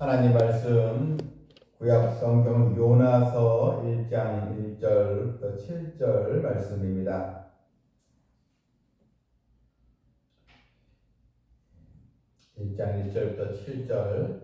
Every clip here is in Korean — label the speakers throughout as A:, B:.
A: 하나님 말씀 구약 성경 요나서 1장 1절부터 7절 말씀입니다. 1장 1절부터 7절.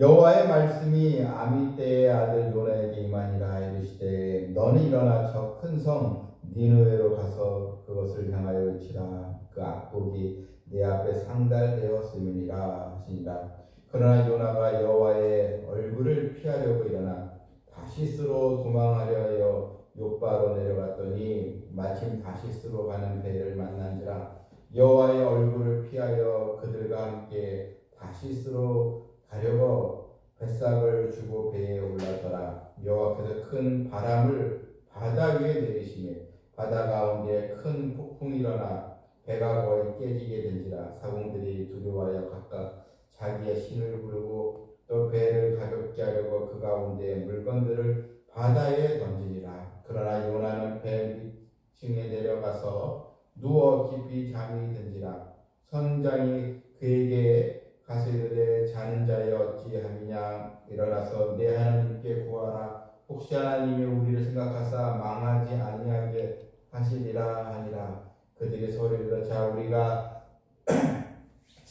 A: 여호와의 말씀이 아미떼의 아들 요나에게 임하니라 이르시되 너는 일어나 저 큰 성 니느웨로 가서 그것을 향하여 외치라. 그 악독이 내 앞에 상달되었음이니라 하시니라 그러나 요나가 여호와의 얼굴을 피하려고 일어나 다시스로 도망하려 하여 요바로 내려갔더니 마침 다시스로 가는 배를 만난지라 여호와의 얼굴을 피하여 그들과 함께 다시스로 가려고 뱃삭을 주고 배에 올라더라. 여호와께서 큰 바람을 바다 위에 내리시며 바다 가운데 큰 폭풍이 일어나 배가 거의 깨지게 된지라 사공들이 두려워하여 각각 자기의 신을 부르고 또 배를 가볍게 하려고 그 가운데 물건들을 바다에 던지니라. 그러나 요나는 배 밑층에 내려가서 누워 깊이 잠이 든지라. 선장이 그에게 가서 이르되 자는 자여 어찌함이냐? 일어나서 내 하나님께 구하라. 혹시 하나님이 우리를 생각하사 망하지 아니하게 하시리라 하니라. 그들이 소리를 자 우리가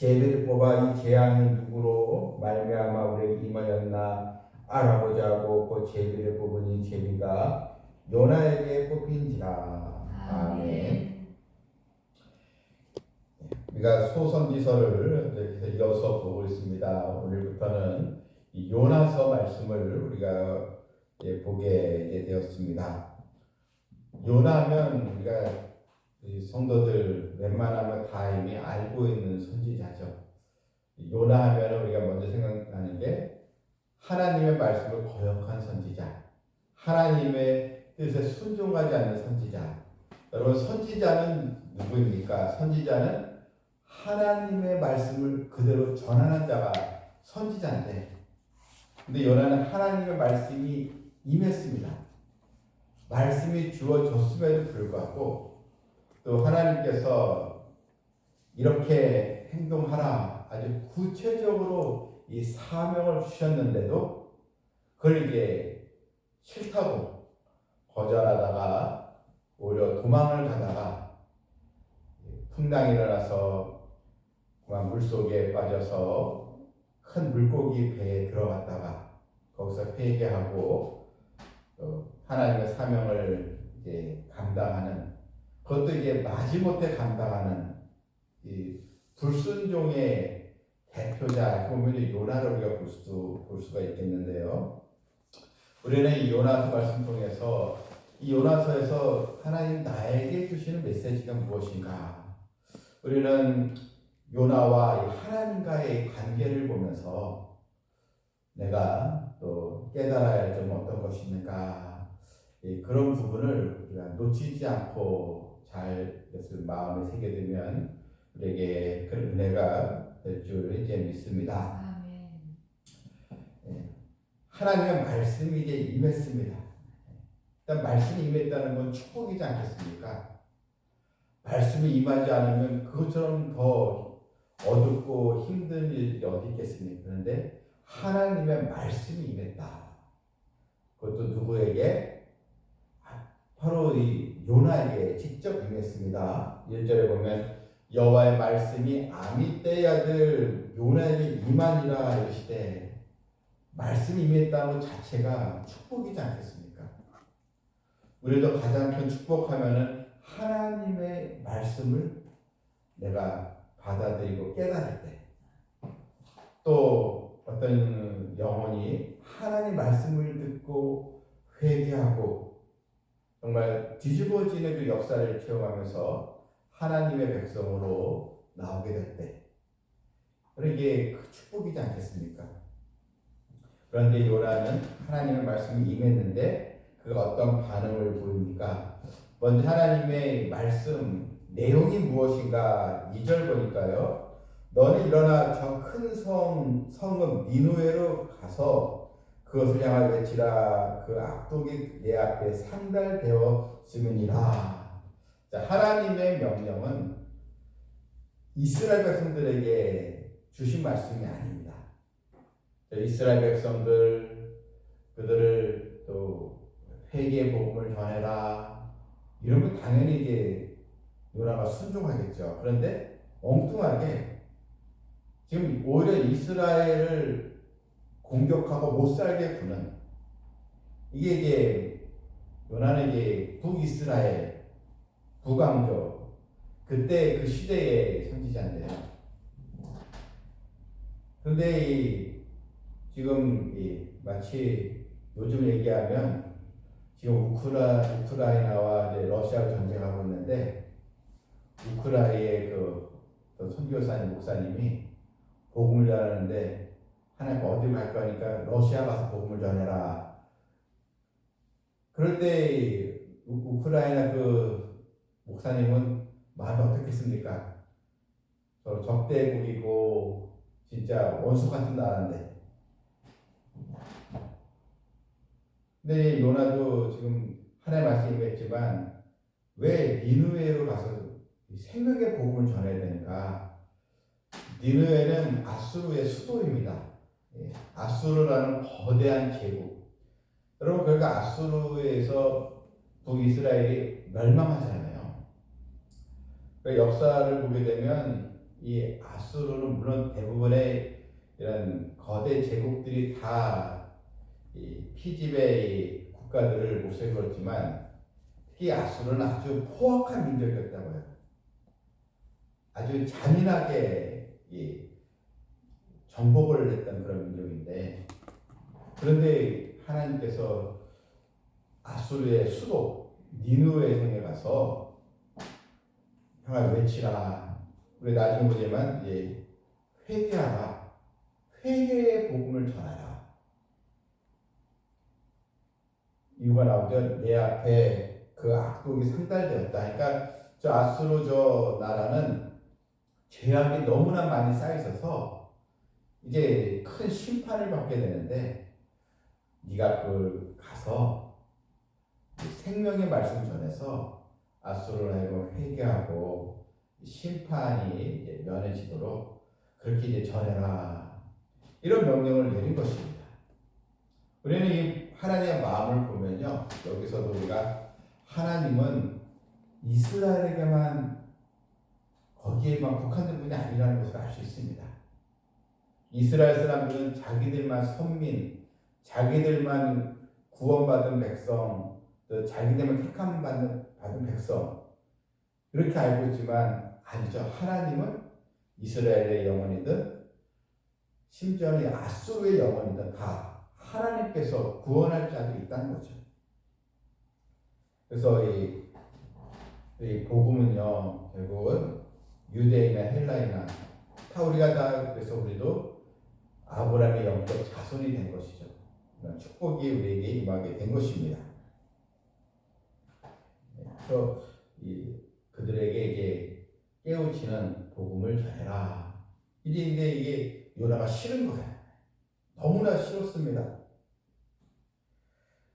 A: 제비를 뽑아 이 재앙이 누구로 말미암아 우리에게 임하였나 알아보자 하고 그 제비를 뽑으니 제비가 요나에게 뽑힌지라 아멘. 우리가 소선지서를 이렇게 이어서 보고 있습니다. 오늘부터는 이 요나서 말씀을 우리가 예, 보게 되었습니다. 요나하면 우리가 이 성도들 웬만하면 다 이미 알고 있는 선지자죠. 요나 하면 우리가 먼저 생각나는 게 하나님의 말씀을 거역한 선지자, 하나님의 뜻에 순종하지 않는 선지자. 여러분 선지자는 누구입니까? 선지자는 하나님의 말씀을 그대로 전하는 자가 선지자인데, 근데 요나는 하나님의 말씀이 임했습니다. 말씀이 주어졌음에도 불구하고 또 하나님께서 이렇게 행동하라. 아주 구체적으로 이 사명을 주셨는데도 그걸 이제 싫다고 거절하다가 오히려 도망을 가다가 풍랑이 일어나서 그만 물속에 빠져서 큰 물고기 배에 들어갔다가 거기서 회개하고 하나님의 사명을 이제 감당하는 그것도 이제 마지못해 감당하는 이 불순종의 대표자 보면 요나를 우리가 볼 수도 볼 수가 있겠는데요. 우리는 이 요나서 말씀 통해서 이 요나서에서 하나님 나에게 주시는 메시지가 무엇인가? 우리는 요나와 하나님과의 관계를 보면서 내가 또 깨달아야 할점 어떤 것이 있는가 그런 부분을 우리가 놓치지 않고 잘 이것을 마음에 새겨두면 우리에게 그런 은혜가 될 줄 이제 믿습니다.
B: 아멘.
A: 하나님의 말씀이 이제 임했습니다. 일단 말씀이 임했다는 건 축복이지 않겠습니까? 말씀이 임하지 않으면 그것처럼 더 어둡고 힘든 일이 어디 있겠습니까? 그런데 하나님의 말씀이 임했다. 그것도 누구에게? 바로 이 요나에게 직접 임했습니다. 1절에 보면 여호와의 말씀이 아미떼의 아들 요나에게 임하니라 이르시되 말씀이 임했다는 것 자체가 축복이지 않겠습니까? 우리도 가장 큰 축복하면은 하나님의 말씀을 내가 받아들이고 깨달을 때, 또 어떤 영혼이 하나님 말씀을 듣고 회개하고 정말 뒤집어지는 그 역사를 체험하면서 하나님의 백성으로 나오게 될 때, 이게 그 축복이지 않겠습니까? 그런데 요나는 하나님의 말씀이 임했는데 그가 어떤 반응을 보입니까? 먼저 하나님의 말씀 내용이 무엇인가 2절 보니까요. 너는 일어나 저 큰 성, 성읍 니누에로 가서 그것을 향하여 외치라 그 악독이 내 앞에 상달되었음이니라. 자, 하나님의 명령은 이스라엘 백성들에게 주신 말씀이 아닙니다. 이스라엘 백성들 그들을 또 회개의 복음을 전해라 이러면 당연히 이제 요나가 순종하겠죠. 그런데 엉뚱하게 지금 오히려 이스라엘을 공격하고 못 살게 구는 이게 이제 이제 북이스라엘 북왕조 그때 그 시대의 선지자인데요. 그런데 이 지금 이 마치 요즘 얘기하면 지금 우크라 우크라이나와 이제 러시아가 전쟁하고 있는데 우크라이나의 그, 그 선교사님 목사님이 복음을 전하는데 하나님 어디 갈 거니까 러시아 가서 복음을 전해라. 그럴 때 우- 우크라이나 그 목사님은 마음이 어떻겠습니까? 저 적대국이고 진짜 원수 같은 나라인데. 근데 요나도 지금 하나님 말씀이 했지만 왜 니누에로 가서 이 생명의 복음을 전해야 되는가? 니누에는 아수르의 수도입니다. 예, 아수르라는 거대한 제국. 여러분 그러니까 아수르에서 북이스라엘이 멸망하잖아요. 그 역사를 보게 되면 이 아수르는 물론 대부분의 이런 거대 제국들이 다이 국가들을 모색었지만 특히 아수르는 아주 포악한 민족이었다고요. 아주 잔인하게 이 정복을 했던 그런 민족인데 그런데 하나님께서 아수르의 수도 니누의 성에 가서 형아 외치라. 우리 나중에 보지만 예, 회개하라. 회개의 복음을 전하라. 이유가 나오죠. 내 앞에 그 악독이 상달되었다. 그러니까 저 아수르 저 나라는 죄악이 너무나 많이 쌓여 있어서 이제 큰 심판을 받게 되는데 네가 그 가서 생명의 말씀 전해서 아수르를 하여금 회개하고 심판이 면해지도록 그렇게 이제 전해라 이런 명령을 내린 것입니다. 우리는 이 하나님의 마음을 보면요 여기서도 우리가 하나님은 이스라엘에게만 거기에만 국한된 분이 있습니다. 이스라엘 사람들은 자기들만 선민, 자기들만 구원받은 백성, 또 자기들만 택함 받는 받은 백성 이렇게 알고 있지만 아니죠. 하나님은 이스라엘의 영혼이든 심지어는 아수르의 영혼이든 다 하나님께서 구원할 자들이 있다는 거죠. 그래서 이, 이 복음은요 결국은 유대인이나 헬라이나 다 우리가 다 그래서 우리도 아브라함의 영적 자손이 된 것이죠. 축복이 우리에게 임하게 된 것입니다. 네, 그래서 이 그들에게 이제 깨우치는 복음을 전해라. 이제 이제 이게 요나가 싫은 거야. 너무나 싫었습니다.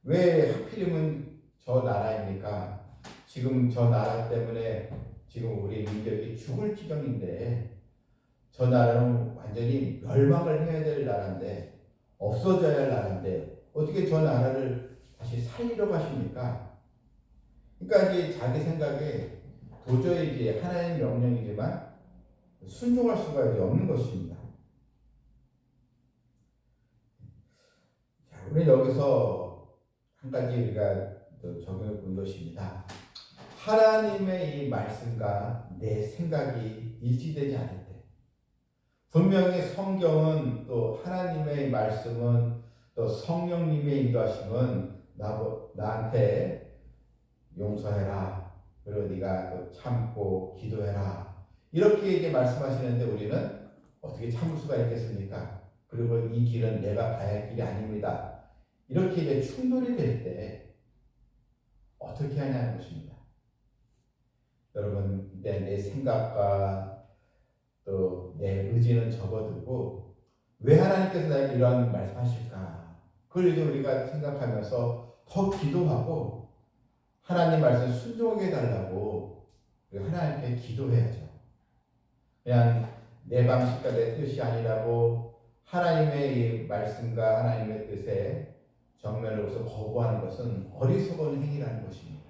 A: 왜 하필이면 저 나라입니까? 지금 저 나라 때문에 지금 우리 민족이 죽을 지경인데 저 나라는 완전히 멸망을 해야 될 나라인데 없어져야 할 나라인데 어떻게 저 나라를 다시 살리려 가십니까? 그러니까 이제 자기 생각에 도저히 이제 하나님 명령이지만 순종할 수가 이제 없는 것입니다. 자, 우리 여기서 한 가지 우리가 또 적용해 본 것입니다. 하나님의 이 말씀과 내 생각이 일치되지 않을 때, 분명히 성경은 또 하나님의 말씀은 또 성령님의 인도하심은 나, 나한테 용서해라. 그리고 네가 또 참고 기도해라. 이렇게 이제 말씀하시는데 우리는 어떻게 참을 수가 있겠습니까? 그리고 이 길은 내가 가야 할 길이 아닙니다. 이렇게 이제 충돌이 될 때 어떻게 하냐는 것입니다. 여러분 내 생각과 또 내 의지는 접어두고 왜 하나님께서 나에게 이러한 말씀하실까? 그걸 이제 우리가 생각하면서 더 기도하고 하나님 말씀 순종하게 해달라고 우리 하나님께 기도해야죠. 그냥 내 방식과 내 뜻이 아니라고 하나님의 이 말씀과 하나님의 뜻에 정면으로서 거부하는 것은 어리석은 행위라는 것입니다.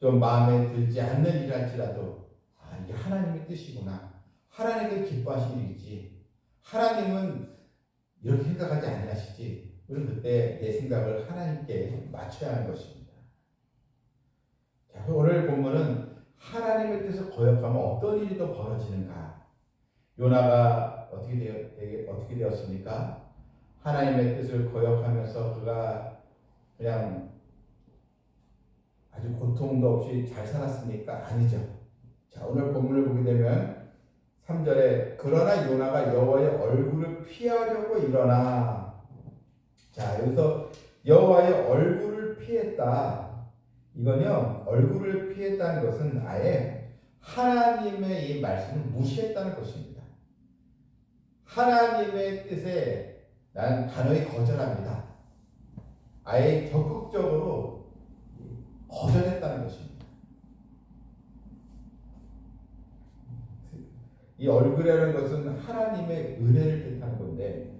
A: 좀 마음에 들지 않는 일할지라도 아 이게 하나님의 뜻이구나. 하나님을 기뻐하시는 일이지. 하나님은 이렇게 생각하지 아니하시지. 우리는 그때 내 생각을 하나님께 맞춰야 하는 것입니다. 자, 오늘 본문은 하나님의 뜻을 거역하면 어떤 일이 또 벌어지는가? 요나가 어떻게 되었, 어떻게 되었습니까? 하나님의 뜻을 거역하면서 그가 그냥 아주 고통도 없이 잘 살았습니까? 아니죠. 자, 오늘 본문을 보게 되면 3절에 그러나 요나가 여호와의 얼굴을 피하려고 일어나 자, 여기서 여호와의 얼굴을 피했다. 이건요. 얼굴을 피했다는 것은 아예 하나님의 이 말씀을 무시했다는 것입니다. 하나님의 뜻에 난 단호히 거절합니다. 아예 적극적으로 거절했다는 것입니다. 이 얼굴이라는 것은 하나님의 은혜를 뜻하는 건데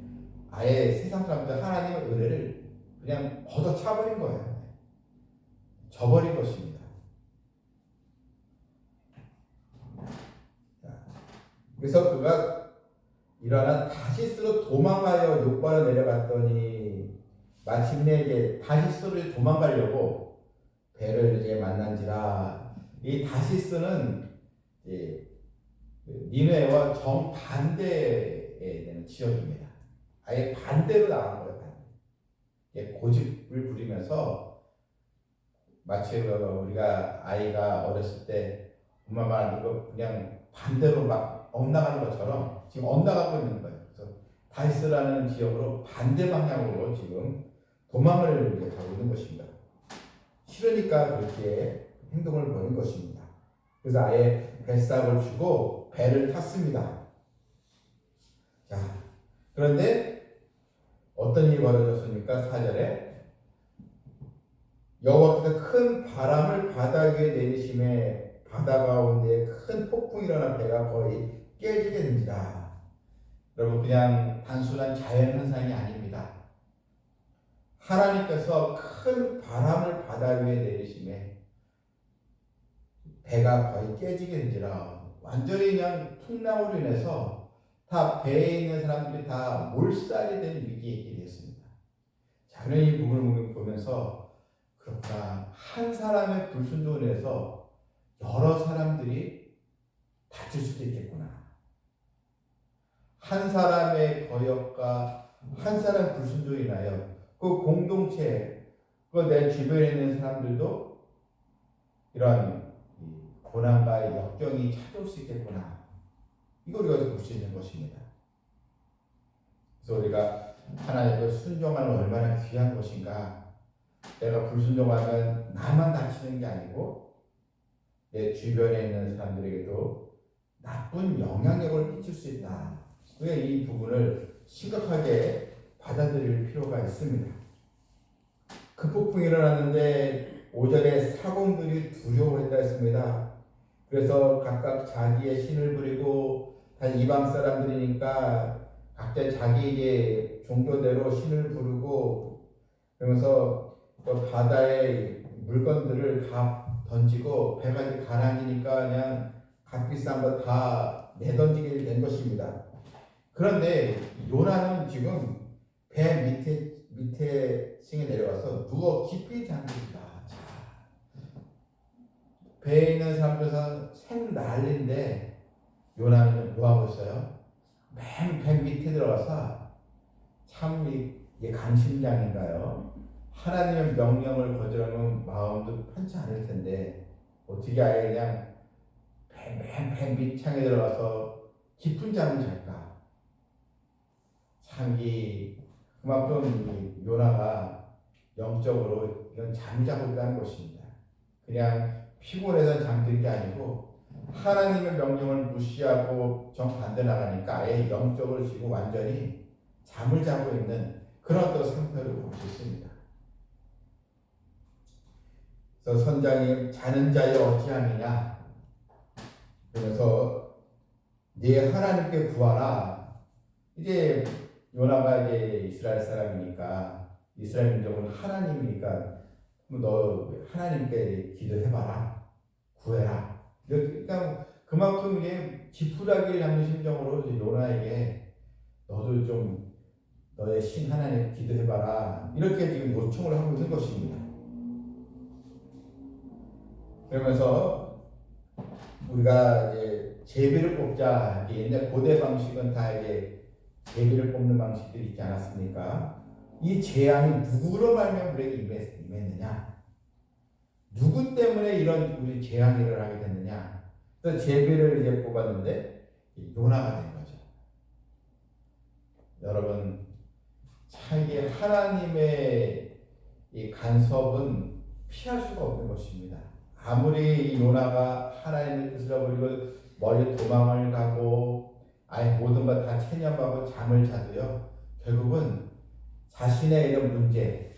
A: 아예 세상 사람들 하나님의 은혜를 그냥 걷어차버린 거예요. 저버린 것입니다. 자, 그래서 그가 일어나 다시스로 도망가여 욕바로 내려갔더니 마침내 이제 다시스를 도망가려고 배를 이제 만난지라 이 다시스는 이제 그 니네와 정 반대에 되는 지역입니다. 아예 반대로 나간 거예요. 반대. 고집을 부리면서 마치 그 우리가 아이가 어렸을 때 엄마 말 안 듣고 그냥 반대로 막 엇나가는 것처럼 지금 엇나가고 있는 거예요. 그래서 다이스라는 지역으로 반대 방향으로 지금 도망을 가고 있는 것입니다. 싫으니까 그렇게 행동을 보인 것입니다. 그래서 아예 뱃삭을 주고 배를 탔습니다. 자, 그런데 어떤 일이 벌어졌습니까? 4절에 여호와께서 큰 바람을 바다 위에 내리심에 바다 가운데 큰 폭풍이 일어나 배가 거의 깨지게 된지라. 여러분 그냥 단순한 자연 현상이 아닙니다. 하나님께서 큰 바람을 바다 위에 내리심에 배가 거의 깨지게 된지라 완전히 그냥 풍랑으로 인해서 다 배에 있는 사람들이 다 몰살이 된 위기에 있게 됐습니다. 자, 그런 이 부분을 보면서 그렇구나. 한 사람의 불순종을 인해서 여러 사람들이 다칠 수도 있겠구나. 한 사람의 거역과 한 사람 인하여 그 공동체, 그 내 주변에 있는 사람들도 이러한 고난과 역경이 찾아올 수 있겠구나. 이걸 우리가 볼수 있는 것입니다. 그래서 우리가 하나님께 순종하는 얼마나 귀한 것인가. 내가 불순종하면 나만 다치는 게 아니고 내 주변에 있는 사람들에게도 나쁜 영향력을 끼칠 수 있다. 우리가 이 부분을 심각하게 받아들일 필요가 있습니다. 그 폭풍이 일어났는데 5절에 사공들이 두려워했다 했습니다. 그래서 각각 자기의 신을 부리고 다 이방 사람들이니까 각자 자기 이제 종교대로 신을 부르고 그러면서 그 바다의 물건들을 다 던지고 배가 가난이니까 그냥 값비싼 거 다 내던지게 된 것입니다. 그런데 요나는 지금 배 밑에 밑에 층에 내려가서 누워 깊이. 자, 배에 있는 사람들은 생 난리인데 요나는 뭐 하고 있어요? 맨 배 밑에 들어가서 참 이게 강심장인가요? 하나님의 명령을 거절하면 마음도 편치 않을 텐데 어떻게 아예 그냥 맨맨 밑창에 들어가서 깊은 잠을 잘까? 참이 그만큼 이 요나가 영적으로 이런 잠이 자고 있다는 것입니다. 그냥 피곤해서 잠든 게 아니고 하나님의 명령을 무시하고 정반대 나가니까 아예 영적으로 지금 완전히 잠을 자고 있는 그런 또 상태를 볼 수 있습니다. 그래서 선장이 자는 자여 어찌함이냐 그래서 네 하나님께 구하라. 이제 요나가 이제 이스라엘 사람이니까 이스라엘 민족은 하나님이니까 너 하나님께 기도해봐라. 구해라. 그러니까 그만큼 이게 지푸라기를 잡는 심정으로 이제 요나에게 너도 좀 너의 신 하나님 기도해봐라. 이렇게 지금 요청을 하고 있는 것입니다. 그러면서 우리가 이제 제비를 뽑자. 이제 옛날 고대 방식은 다 이제 제비를 뽑는 방식들이 있지 않았습니까? 이 재앙이 누구로 말면 우리에게 임했, 임했느냐? 누구 때문에 이런 우리 재앙이 일어나게 됐느냐? 그래서 제비를 이제 뽑았는데 요나가 된 거죠. 여러분, 참 이게 하나님의 이 간섭은 피할 수가 없는 것입니다. 아무리 이 요나가 하나님의 뜻을 버리고 멀리 도망을 가고 아예 모든 것 다 체념하고 잠을 자도요. 결국은 자신의 이런 문제,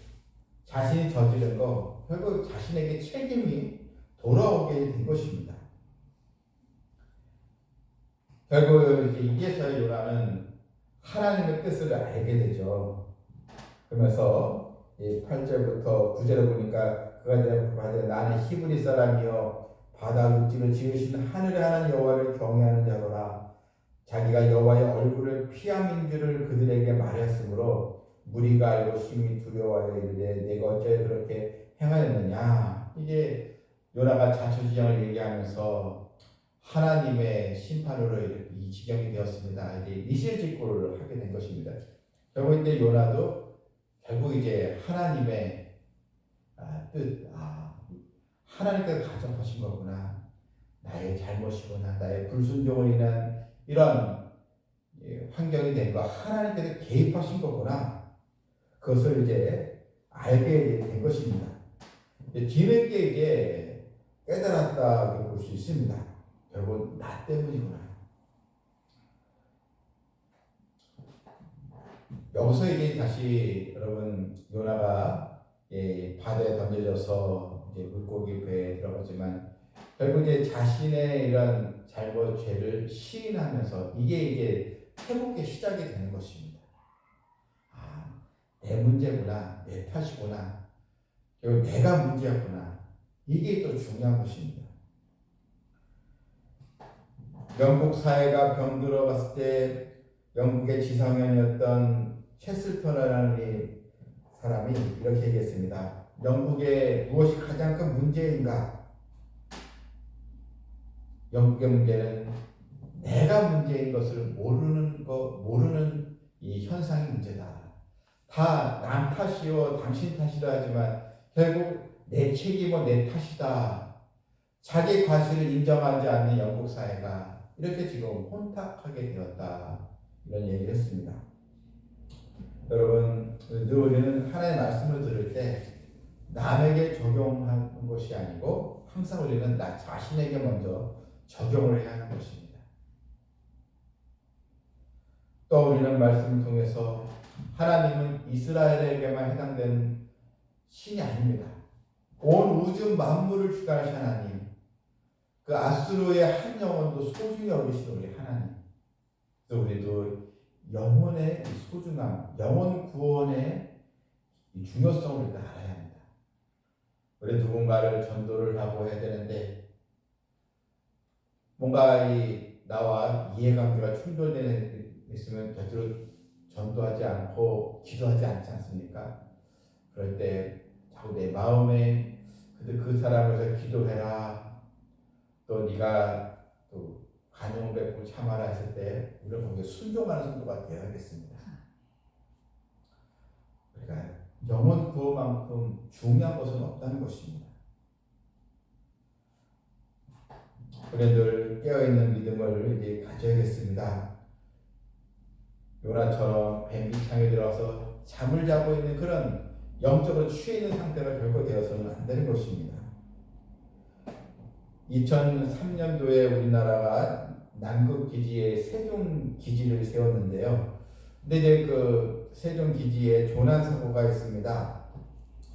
A: 자신이 저지른 거 결국 자신에게 책임이 돌아오게 된 것입니다. 결국 이제 이제서 요나는 하나님의 뜻을 알게 되죠. 그러면서 이 8절부터 9절을 보니까 그가 대답하되 나는 히브리 사람이요 바다 육지를 지으신 하늘의 하나님 여호와를 경외하는 자로라 자기가 여호와의 얼굴을 피함인 줄을 그들에게 말했으므로 무리가 알고 심히 두려워하여 이르되 내가 어째 그렇게 행하였느냐 이게 요나가 자초지정을 얘기하면서 하나님의 심판으로 이 지경이 되었습니다. 이제 미실직고를 하게 된 것입니다. 결국 이제 요나도 결국 이제 하나님의 아, 뜻, 아, 하나님께서 가정하신 거구나. 나의 잘못이구나. 나의 불순종으로 인한 이런 예, 환경이 된 거, 하나님께서 개입하신 거구나. 그것을 이제 알게 된 것입니다. 뒤늦게 이제 깨달았다고 볼 수 있습니다. 결국 나 때문이구나. 여기서 이제 다시 여러분 요나가 예, 바다에 던져져서 이제 물고기 배에 들어가지만 결국 이제 자신의 이런 잘못 죄를 시인하면서 이게 이제 회복의 시작이 되는 것입니다. 아, 내 문제구나, 내 탓이구나, 결국 내가 문제였구나. 이게 또 중요한 것입니다. 영국 사회가 병들어 갔을 때 영국의 지상연이었던 체슬턴이라는 이 사람이 이렇게 얘기했습니다. 영국의 무엇이 가장 큰 문제인가? 문제는 내가 문제인 것을 모르는 거 모르는 이 현상이 문제다. 다 남 탓이요, 당신 탓이다 하지만 결국 내 책임은 내 탓이다. 자기 과실을 인정하지 않는 영국 사회가 이렇게 지금 혼탁하게 되었다. 이런 얘기를 했습니다. 여러분, 늘 우리는 하나의 말씀을 들을 때 남에게 적용하는 것이 아니고 항상 우리는 나 자신에게 먼저 적용을 해야 하는 것입니다. 또 우리는 말씀을 통해서 하나님은 이스라엘에게만 해당되는 신이 아닙니다. 온 우주 만물을 주관하신 하나님, 그 아수르의 한 영혼도 소중히 여기신 우리 하나님. 그래서 우리도 영혼의 소중함, 영혼 구원의 중요성을 알아야 합니다. 우리 누군가를 전도를 하고 뭔가 이 나와 이해관계가 충돌되는 있으면 절대로 전도하지 않고 기도하지 않지 않습니까? 그럴 때 자꾸 내 마음에 그, 그 사람을 위해서 기도해라. 또 네가 또 간용 뵙고 참아라 했을 때 우리는 거기에 순종하는 성도가 되어야겠습니다. 그러니까 영혼 구호만큼 중요한 것은 없다는 것입니다. 우리는 깨어있는 믿음을 이제 가져야겠습니다. 요나처럼 뱀비창에 들어서 잠을 자고 있는 그런 영적으로 취해 있는 상태가 결코 되어서는 안 되는 것입니다. 2003년도에 우리나라가 남극 기지에 세종 기지를 세웠는데요. 근데 이제 그 세종 기지에 조난 사고가 있습니다.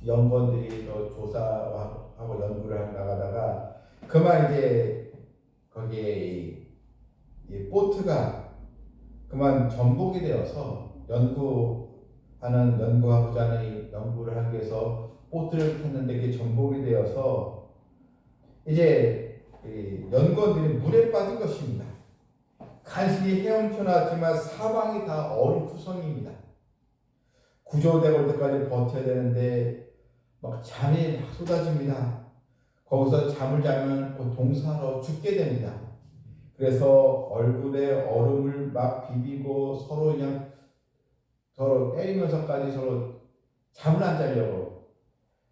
A: 연구원들이 또 조사하고 연구를 나가다가 그만 이제 거기에 이 보트가 그만 전복이 되어서 연구하는 연구하고자 하는 이 연구를 하기 위해서 보트를 탔는데 그게 전복이 되어서 이제 이 연구원들이 물에 빠진 것입니다. 간신히 헤엄쳐나 왔지만 사방이 다 얼음 투성입니다. 구조되고 올 때까지 버텨야 되는데 막 잠이 막 쏟아집니다. 거기서 잠을 자면 곧 동사로 죽게 됩니다. 그래서 얼굴에 얼음을 막 비비고 서로 그냥 서로 때리면서까지 서로 잠을 안 자려고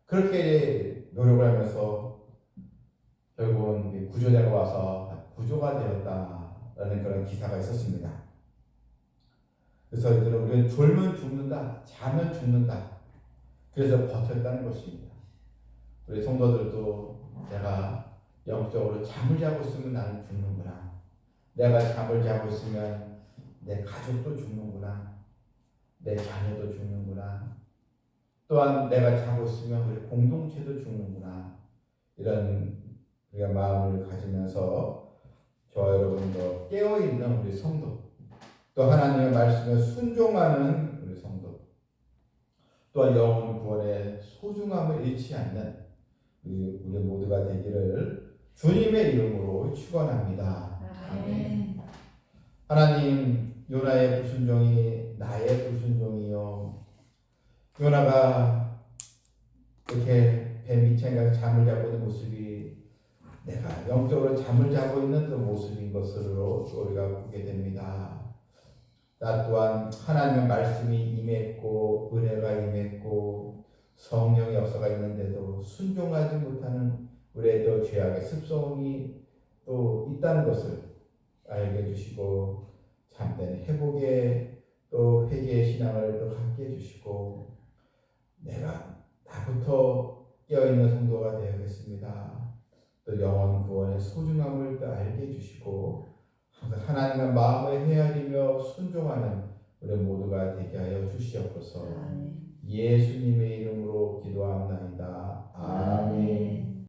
A: 그렇게 노력을 하면서 결국은 구조대가 와서 구조가 되었다라는 그런 기사가 있었습니다. 그래서 이들은 우리는 졸면 죽는다, 자면 죽는다. 그래서 버텼다는 것입니다. 우리 성도들도 내가 영적으로 잠을 자고 있으면 나는 죽는구나. 내가 잠을 자고 있으면 내 가족도 죽는구나. 내 자녀도 죽는구나. 또한 내가 자고 있으면 우리 공동체도 죽는구나. 이런 우리가 마음을 가지면서 저와 여러분도 깨어있는 우리 성도 또 하나님의 말씀에 순종하는 우리 성도 또한 영혼 구원의 소중함을 잃지 않는 우리, 모두가 되기를 주님의 이름으로 축원합니다.
B: 아멘.
A: 하나님 요나의 불순종이 나의 불순종이요 요나가 이렇게 배 밑에 잠을 자고 있는 모습이 내가 영적으로 잠을 자고 있는 그 모습인 것으로 우리가 보게 됩니다. 나 또한 하나님의 말씀이 임했고 은혜가 임했고 성령의 역사가 있는데도 순종하지 못하는 우리의 또 죄악의 습성이 또 있다는 것을 알게 해주시고 참된 회복의 또 회개의 신앙을 또 갖게 해주시고 내가 나부터 깨어있는 성도가 되어야겠습니다. 또 영원 구원의 소중함을 또 알게 해주시고 항상 하나님의 마음을 헤아리며 순종하는 우리 모두가 되게 하여 주시옵소서. 예수님의 이름으로 기도합나이다. 아멘.